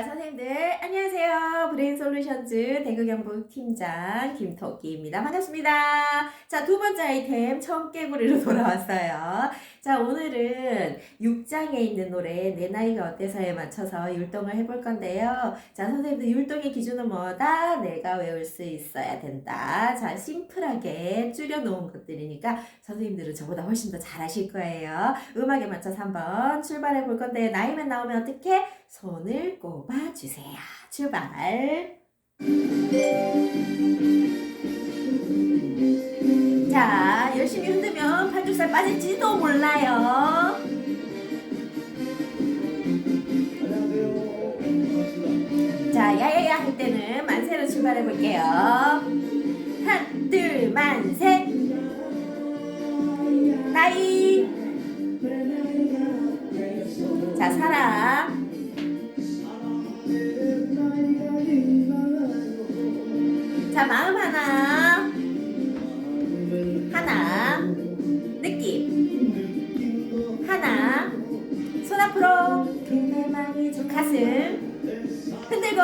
선생님들 안녕하세요. 브레인 솔루션즈 대구 경북 팀장 김토끼입니다. 반갑습니다. 자, 두 번째 아이템 청개구리로 돌아왔어요. 자, 오늘은 6장에 있는 노래 내 나이가 어때서에 맞춰서 율동을 해볼 건데요. 자, 선생님들 율동의 기준은 뭐다? 내가 외울 수 있어야 된다. 자, 심플하게 줄여놓은 것들이니까 선생님들은 저보다 훨씬 더 잘하실 거예요. 음악에 맞춰서 한번 출발해 볼 건데 나이만 나오면 어떻게? 손을 꼽아주세요. 출발. 자, 열심히 흔들면 팔뚝살 빠질지도 몰라요. 자, 야야야 할 때는 만세로 출발해 볼게요. 하나, 둘, 만세. 나이. 자, 사랑. 자, 마음 하나. 하나. 느낌. 하나. 손 앞으로. 가슴. 흔들고.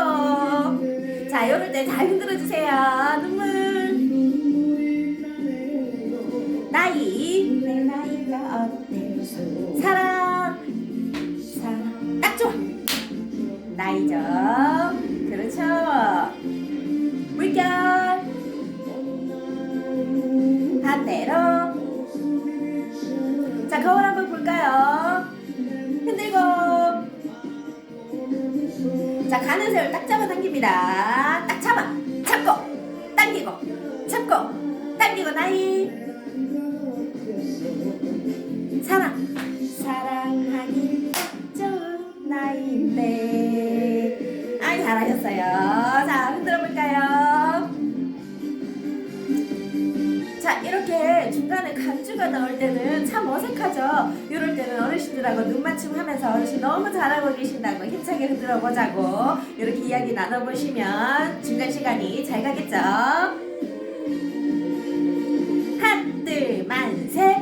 자, 이럴 때 잘 흔들어주세요. 눈물. 나이. 내 나이가 어때? 사랑. 사랑. 딱 좋아. 나이죠. 반대로. 자, 거울 한번 볼까요? 흔들고. 자, 가는 세월 딱 잡아 당깁니다. 딱 잡아. 잡고. 당기고. 잡고. 당기고, 나이. 사랑. 사랑하기 딱 좋은 나이인데. 아이, 잘하셨어요. 나올 때는 참 어색하죠? 이럴 때는 어르신들하고 눈 맞춤 하면서 어르신 너무 잘하고 계신다고 힘차게 흔들어 보자고 이렇게 이야기 나눠보시면 중간 시간이 잘 가겠죠? 한들 만세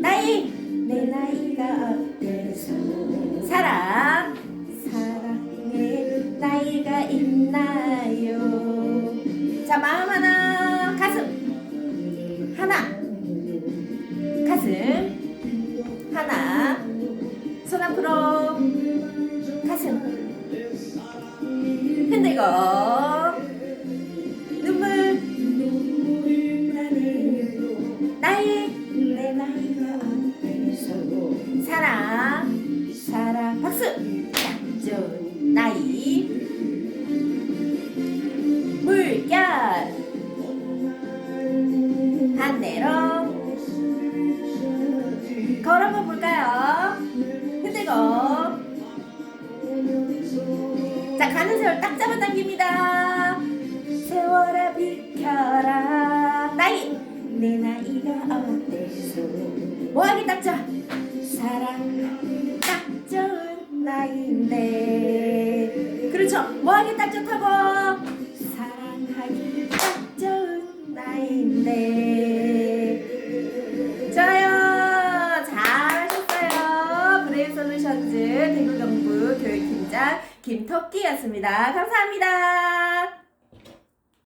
나이. 내 나이가 어때서? 사랑 사랑의 나이가 있나요? 자 마음 하나 가슴 하나. 가슴. 하나. 손 앞으로. 가슴. 흔들고 반대로. 거울 한번 볼까요? 흔들고. 자 가는 세월 딱 잡아 당깁니다. 세월아 비켜라. 나이. 내 나이가 어때서? 뭐하기 딱 좋아? 사랑. 딱 좋은 나이인데. 그렇죠. 뭐하기 딱 좋다고? 사랑하기 딱 좋은 나이인데 브레인 솔루션즈 대구 경북 교육팀장 김토끼였습니다. 감사합니다